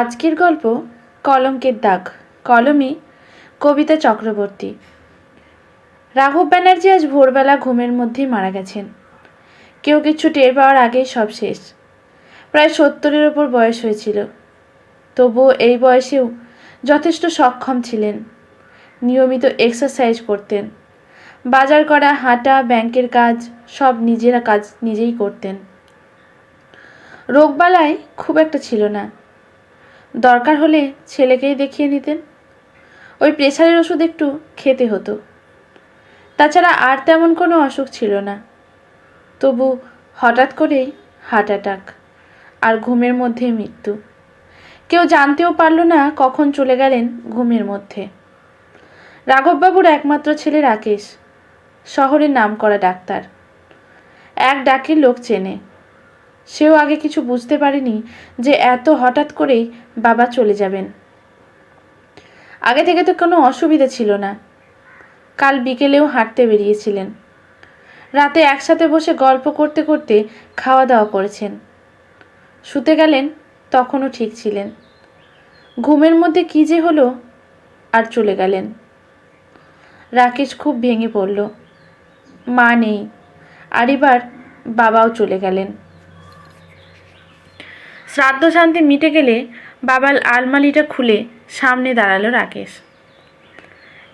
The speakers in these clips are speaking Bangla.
আজকের গল্প কলঙ্কের দাগ কলমে কবিতা চক্রবর্তী। রাঘব ব্যানার্জি আজ ভোরবেলা ঘুমের মধ্যেই মারা গেছেন। কেউ কিছু টের পাওয়ার আগেই সব শেষ। প্রায় সত্তরের ওপর বয়স হয়েছিল। তবুও এই বয়সেও যথেষ্ট সক্ষম ছিলেন। নিয়মিত এক্সারসাইজ করতেন। বাজার করা, হাঁটা, ব্যাংকের কাজ, সব নিজেরা কাজ নিজেই করতেন। রোগবালায় খুব একটা ছিল না। দরকার হলে ছেলেকেই দেখিয়ে নিতেন। ওই প্রেশারের ওষুধ একটু খেতে হতো। তাছাড়া আর তেমন কোনো অসুখ ছিল না। তবু হঠাৎ করেই হার্ট অ্যাটাক আর ঘুমের মধ্যে মৃত্যু। কেউ জানতেও পারল না কখন চলে গেলেন ঘুমের মধ্যে। রাঘববাবুর একমাত্র ছেলে রাকেশ, শহরের নামকরা ডাক্তার। এক ডাকের লোক চেনে। সেও আগে কিছু বুঝতে পারেনি যে এত হঠাৎ করেই বাবা চলে যাবেন। আগে থেকে তো কোনো অসুবিধা ছিল না। কাল বিকেলেও হাঁটতে বেরিয়েছিলেন। রাতে একসাথে বসে গল্প করতে করতে খাওয়া দাওয়া করেছেন। শুতে গেলেন, তখনও ঠিক ছিলেন। ঘুমের মধ্যে কী যে হলো আর চলে গেলেন। রাকেশ খুব ভেঙে পড়ল। মা নেই আর এবার বাবাও চলে গেলেন। শ্রাদ্ধ শান্তি মিটে গেলে বাবার আলমারিটা খুলে সামনে দাঁড়াল রাকেশ।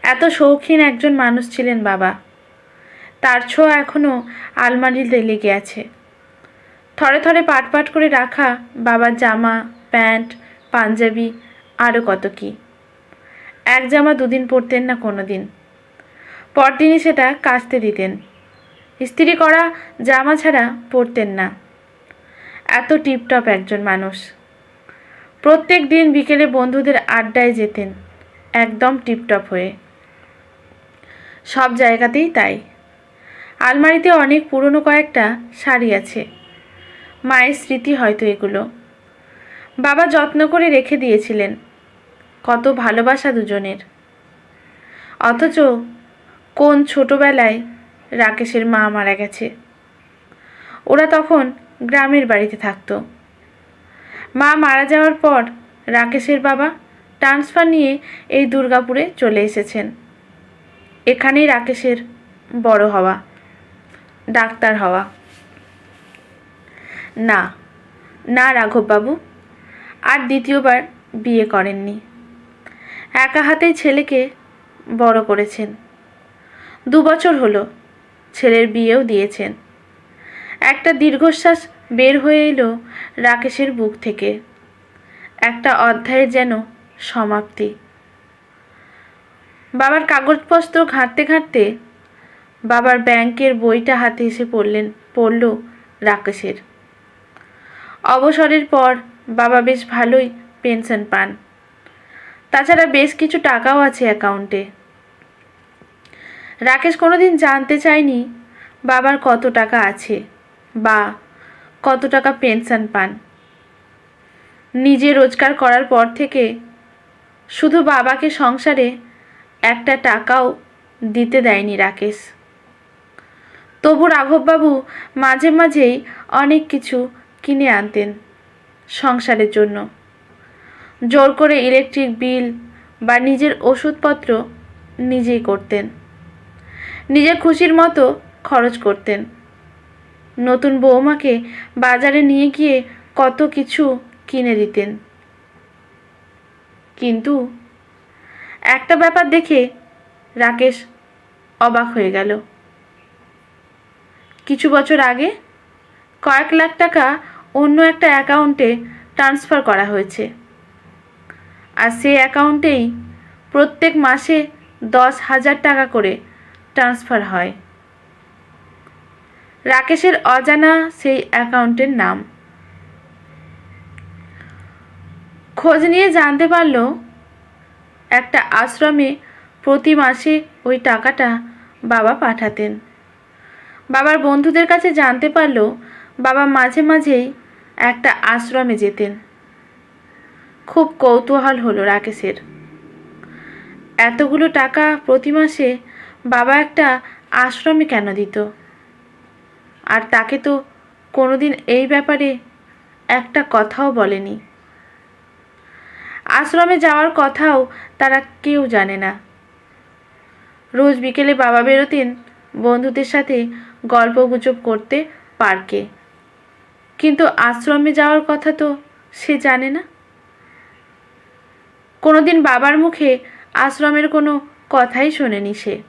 এত শৌখিন একজন মানুষ ছিলেন বাবা। তার ছোঁয়া এখনও আলমারিতে লেগে আছে। থরে থরে পাট পাট করে রাখা বাবার জামা, প্যান্ট, পাঞ্জাবি আরও কত কি। এক জামা দুদিন পরতেন না কোনো দিন পরদিনই সেটা কাচতে দিতেন। ইস্ত্রি করা জামা ছাড়া পরতেন না। এত টিপটপ একজন মানুষ। প্রত্যেক দিন বিকেলে বন্ধুদের আড্ডায় যেতেন, একদম টিপটপ হয়ে। সব জায়গাতেই তাই। আলমারিতে অনেক পুরনো কয়েকটা শাড়ি আছে। মায়ের স্মৃতি হয়তো এগুলো। বাবা যত্ন করে রেখে দিয়েছিলেন। কত ভালোবাসা দুজনের। অথচ কোন ছোটবেলায় রাকেশের মা মারা গেছে। ওরা তখন গ্রামের বাড়িতে থাকতো। মা মারা যাওয়ার পর রাকেশের বাবা ট্রান্সফার নিয়ে এই দুর্গাপুরে চলে এসেছেন। এখানেই রাকেশের বড় হওয়া, ডাক্তার হওয়া। না না রাঘববাবু, আর দ্বিতীয়বার বিয়ে করেননি। একা হাতেই ছেলেকে বড় করেছেন। দু বছর হলো ছেলের বিয়েও দিয়েছেন। একটা দীর্ঘশ্বাস বের হয়ে এলো রাকেশের বুক থেকে। একটা অধ্যায়ের যেন সমাপ্তি। বাবার কাগজপত্র ঘাঁটতে ঘাঁটতে বাবার ব্যাংকের বইটা হাতে এসে পড়লেন, পড়ল রাকেশের। অবসরের পর বাবা বেশ ভালোই পেনশন পান। তাছাড়া বেশ কিছু টাকাও আছে অ্যাকাউন্টে। রাকেশ কোনোদিন জানতে চায়নি বাবার কত টাকা আছে। বা কত টাকা পেনশন পান? নিজে রোজগার করার পর থেকে শুধু বাবাকে সংসারে একটা টাকাও দিতে দেয়নি রাকেশ। তবু রাঘববাবু মাঝে মাঝেই অনেক কিছু কিনে আনতেন সংসারের জন্য। জোর করে ইলেকট্রিক বিল বা নিজের ওষুধপত্র নিজেই করতেন। নিজের খুশির মতো খরচ করতেন। নতুন বৌমাকে বাজারে নিয়ে গিয়ে কত কিছু কিনে দিতেন। কিন্তু একটা ব্যাপার দেখে রাকেশ অবাক হয়ে গেল। কিছু বছর আগে কয়েক লাখ টাকা অন্য একটা অ্যাকাউন্টে ট্রান্সফার করা হয়েছে। আর সেই অ্যাকাউন্টেই প্রত্যেক মাসে দশ হাজার টাকা করে ট্রান্সফার হয়। রাকেশের অজানা সেই অ্যাকাউন্টের নাম। খোঁজ নিয়ে জানতে পারল, একটা আশ্রমে প্রতি মাসে ওই টাকাটা বাবা পাঠাতেন। বাবার বন্ধুদের কাছে জানতে পারল, বাবা মাঝে মাঝেই একটা আশ্রমে যেতেন। খুব কৌতূহল হলো রাকেশের। এতগুলো টাকা প্রতি মাসে বাবা একটা আশ্রমে কেন দিত? আর তাকে তো কোনোদিন এই ব্যাপারে একটা কথাও বলেনি। আশ্রমে যাওয়ার কথাও তারা কেউ জানে না। রোজ বিকেলে বাবা বেরোতেন বন্ধুদের সাথে গল্পগুজব করতে পার্কে। কিন্তু আশ্রমে যাওয়ার কথা তো সে জানে না। কোনোদিন বাবার মুখে আশ্রমের কোনো কথাই শোনেনি সে।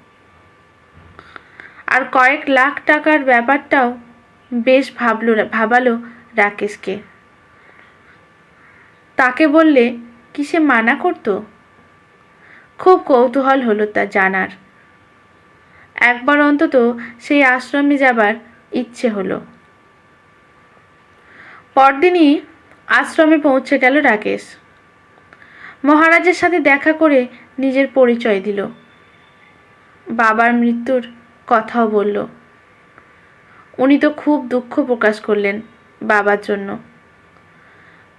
আর কয়েক লাখ টাকার ব্যাপারটাও বেশ ভাবলো ভাবালো রাকেশকে। তাকে বললে, কি সে মানা করতো? খুব কৌতূহল হলো তা জানার। একবার অন্তত সেই আশ্রমে যাবার ইচ্ছে হলো। পরদিনই আশ্রমে পৌঁছে গেল রাকেশ। মহারাজের সাথে দেখা করে নিজের পরিচয় দিল। বাবার মৃত্যুর কথাও বলল। উনি তো খুব দুঃখ প্রকাশ করলেন বাবার জন্য।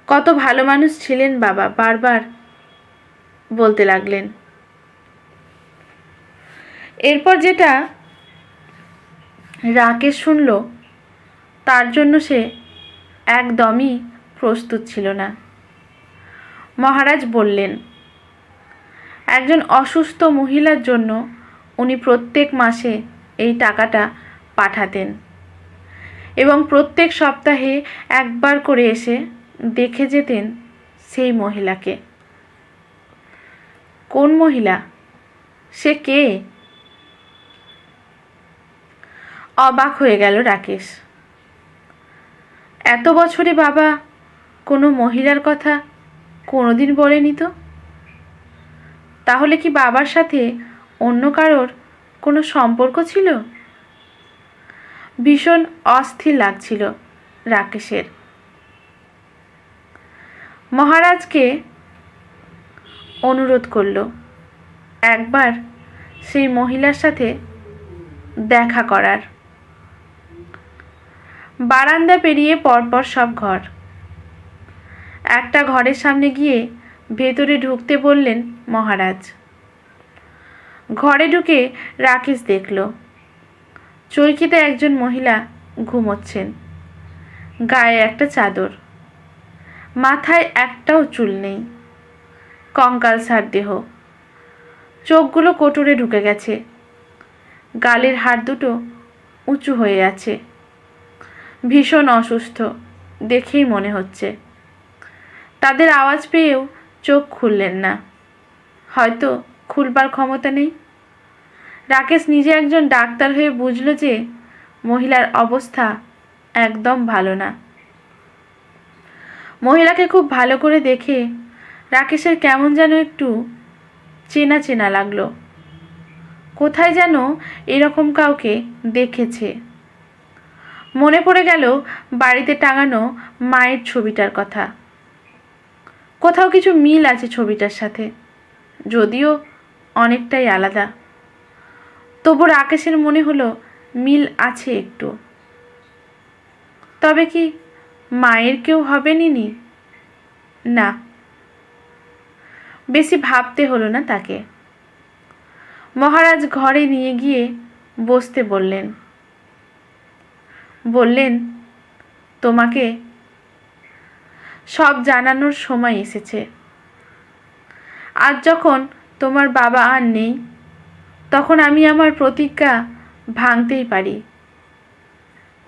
কত ভালো মানুষ ছিলেন বাবা, বারবার বলতে লাগলেন। এরপর যেটা রাকেশ শুনল, তার জন্য সে একদমই প্রস্তুত ছিল না। মহারাজ বললেন, একজন অসুস্থ মহিলার জন্য উনি প্রত্যেক মাসে এই টাকাটা পাঠাতেন। এবং প্রত্যেক সপ্তাহে একবার করে এসে দেখে যেতেন সেই মহিলাকে। কোন মহিলা? সে কে? অবাক হয়ে গেল রাকেশ। এত বছরে বাবা কোনো মহিলার কথা কোনোদিন বলেনি তো? তাহলে কি বাবার সাথে অন্য কারোর কোনো সম্পর্ক ছিল? ভীষণ অস্থির লাগছিল রাকেশের। মহারাজকে অনুরোধ করল, একবার সেই মহিলার সাথে দেখা করার। বারান্দা পেরিয়ে পরপর সব ঘর। একটা ঘরের সামনে গিয়ে ভেতরে ঢুকতে বললেন মহারাজ। ঘরে ঢুকে রাকেশ দেখল। চৌকিতে একজন মহিলা ঘুমোচ্ছেন। গায়ে একটা চাদর। মাথায় একটাও চুল নেই। কঙ্কাল সার দেহ চোখগুলো কোটরে ঢুকে গেছে। গালের হাড় দুটো উঁচু হয়ে আছে। ভীষণ অসুস্থ, দেখেই মনে হচ্ছে। তাদের আওয়াজ পেয়েও চোখ খুললেন না। হয়তো খুলবার ক্ষমতা নেই। রাকেশ নিজে একজন ডাক্তার হয়ে বুঝল যে মহিলার অবস্থা একদম ভালো না। মহিলাকে খুব ভালো করে দেখে রাকেশের কেমন যেন একটু চেনা চেনা লাগল। কোথায় যেন এরকম কাউকে দেখেছে। মনে পড়ে গেল বাড়িতে টাঙানো মায়ের ছবিটার কথা। কোথাও কিছু মিল আছে ছবিটার সাথে, যদিও অনেকটাই আলাদা। তবু রাকেশের মনে হলো মিল আছে একটু। তবে কি মায়ের কেউ হবে নিনি না। বেশি ভাবতে হলো না তাকে। মহারাজ ঘরে নিয়ে গিয়ে বসতে বললেন। বললেন, তোমাকে সব জানানোর সময় এসেছে। আজ যখন তোমার বাবা আর নেই তখন আমি আমার প্রতিজ্ঞা ভাঙতেই পারি।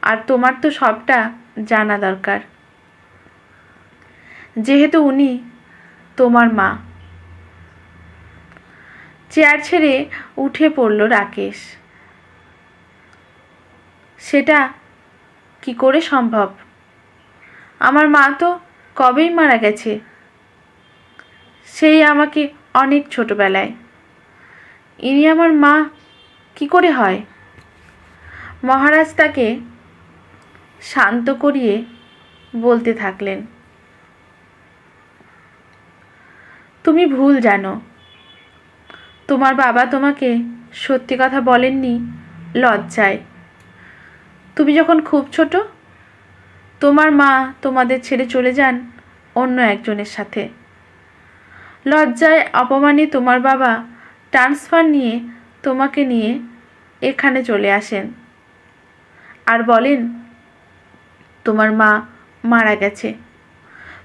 আর তোমার তো সবটা জানা দরকার। যেহেতু উনি তোমার মা। চেয়ার ছেড়ে উঠে পড়ল রাকেশ। সেটা কি করে সম্ভব? আমার মা তো কবেই মারা গেছে? সেই আমাকে অনেক ছোটবেলায়। ইনি আমার মা, কি করে হয়? মহারাজ তাকে শান্ত করিয়ে বলতে থাকলেন, তুমি ভুল জানো। তোমার বাবা তোমাকে সত্যি কথা বলেননি লজ্জায়। তুমি যখন খুব ছোট, তোমার মা তোমাদের ছেড়ে চলে যান অন্য একজনের সাথে। লজ্জায়, অপমানে তোমার বাবা ট্রান্সফার নিয়ে তোমাকে নিয়ে এখানে চলে আসেন। আর বলেন, তোমার মা মারা গেছে।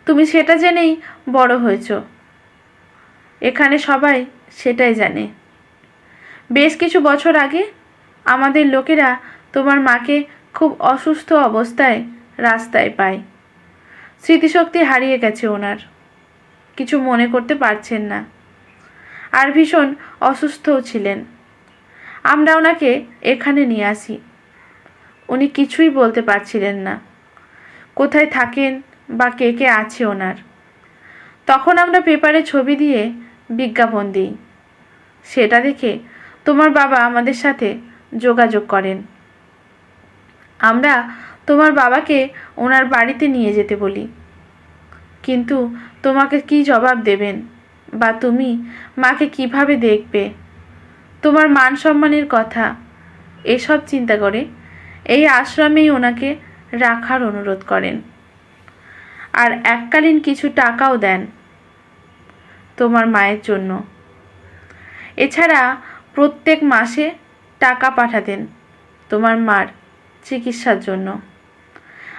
তুমি সেটা জেনেই বড় হয়েছ। এখানে সবাই সেটাই জানে। বেশ কিছু বছর আগে আমাদের লোকেরা তোমার মাকে খুব অসুস্থ অবস্থায় রাস্তায় পায়। স্মৃতিশক্তি হারিয়ে গেছে ওনার। কিছু মনে করতে পারছেন না। আর ভীষণ অসুস্থও ছিলেন। আমরা ওনাকে এখানে নিয়ে আসি। উনি কিছুই বলতে পারছিলেন না। কোথায় থাকেন বা কে কে আছে ওনার। তখন আমরা পেপারে ছবি দিয়ে বিজ্ঞাপন দিই। সেটা দেখে তোমার বাবা আমাদের সাথে যোগাযোগ করেন। আমরা তোমার বাবাকে ওনার বাড়িতে নিয়ে যেতে বলি। কিন্তু তোমাকে কি জবাব দেবেন? বা তুমি মাকে কীভাবে দেখবে? তোমার মান সম্মানের কথা। এসব চিন্তা করে এই আশ্রমেই ওনাকে রাখার অনুরোধ করেন। আর এককালীন কিছু টাকাও দেন তোমার মায়ের জন্য। এছাড়া প্রত্যেক মাসে টাকা পাঠাতেন তোমার মার চিকিৎসার জন্য।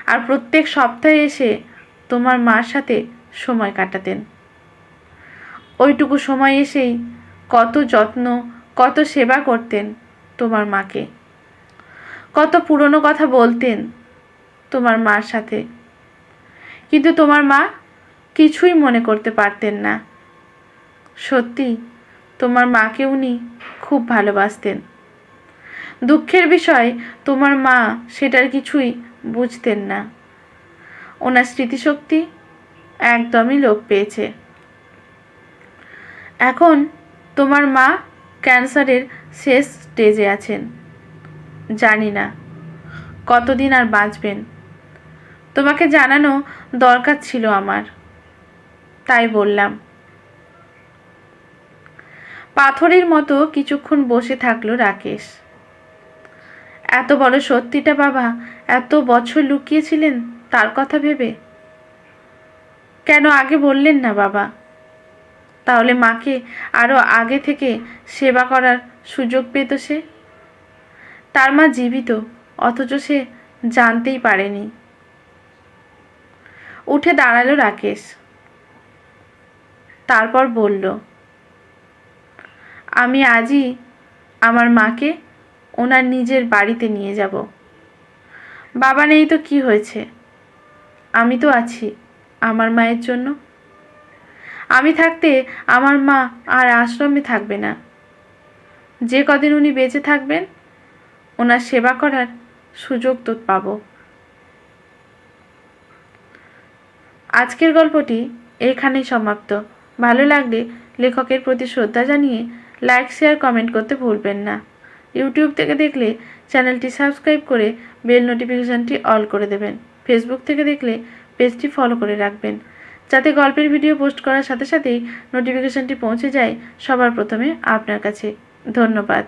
আর প্রত্যেক সপ্তাহে এসে তোমার মার সাথে সময় কাটাতেন। ওইটুকু সময় এসেই কত যত্ন, কত সেবা করতেন তোমার মাকে। কত পুরনো কথা বলতেন তোমার মার সাথে। কিন্তু তোমার মা কিছুই মনে করতে পারতেন না। সত্যি, তোমার মাকে উনি খুব ভালোবাসতেন। দুঃখের বিষয়, তোমার মা সেটার কিছুই বুঝতেন না। ওনার স্মৃতিশক্তি একদমই লোপ পেয়েছে। এখন তোমার মা ক্যান্সারের শেষ স্টেজে আছেন। জানি না, কতদিন আর বাঁচবেন? তোমাকে জানানো দরকার ছিল আমার, তাই বললাম। পাথরের মতো কিছুক্ষণ বসে থাকল রাকেশ। এত বড় সত্যিটা বাবা, এত বছর লুকিয়েছিলেন তার কথা ভেবে? কেন আগে বললেন না বাবা? তাহলে মাকে আরও আগে থেকে সেবা করার সুযোগ পেত সে? তার মা জীবিত, অথচ সে জানতেই পারেনি। উঠে দাঁড়াল রাকেশ। তারপর বলল, আমি আজই আমার মাকে ওনার নিজের বাড়িতে নিয়ে যাব। বাবা নেই তো কি হয়েছে? আমি তো আছি আমার মায়ের জন্য। আমি থাকতে আমার মা আর আশ্রমে থাকবে না। যে কদিন উনি বেঁচে থাকবেন, ওনার সেবা করার সুযোগ তো পাব। আজকের গল্পটি এখানেই সমাপ্ত। ভালো লাগলে লেখকের প্রতি শ্রদ্ধা জানিয়ে লাইক শেয়ার কমেন্ট করতে ভুলবেন না। ইউটিউব থেকে দেখলে চ্যানেলটি সাবস্ক্রাইব করে বেল নোটিফিকেশানটি অল করে দেবেন। ফেসবুক থেকে দেখলে পেজটি ফলো করে রাখবেন। যাতে গল্পের ভিডিও পোস্ট করার সাথে সাথেই নোটিফিকেশানটি পৌঁছে যায় সবার প্রথমে আপনার কাছে। ধন্যবাদ।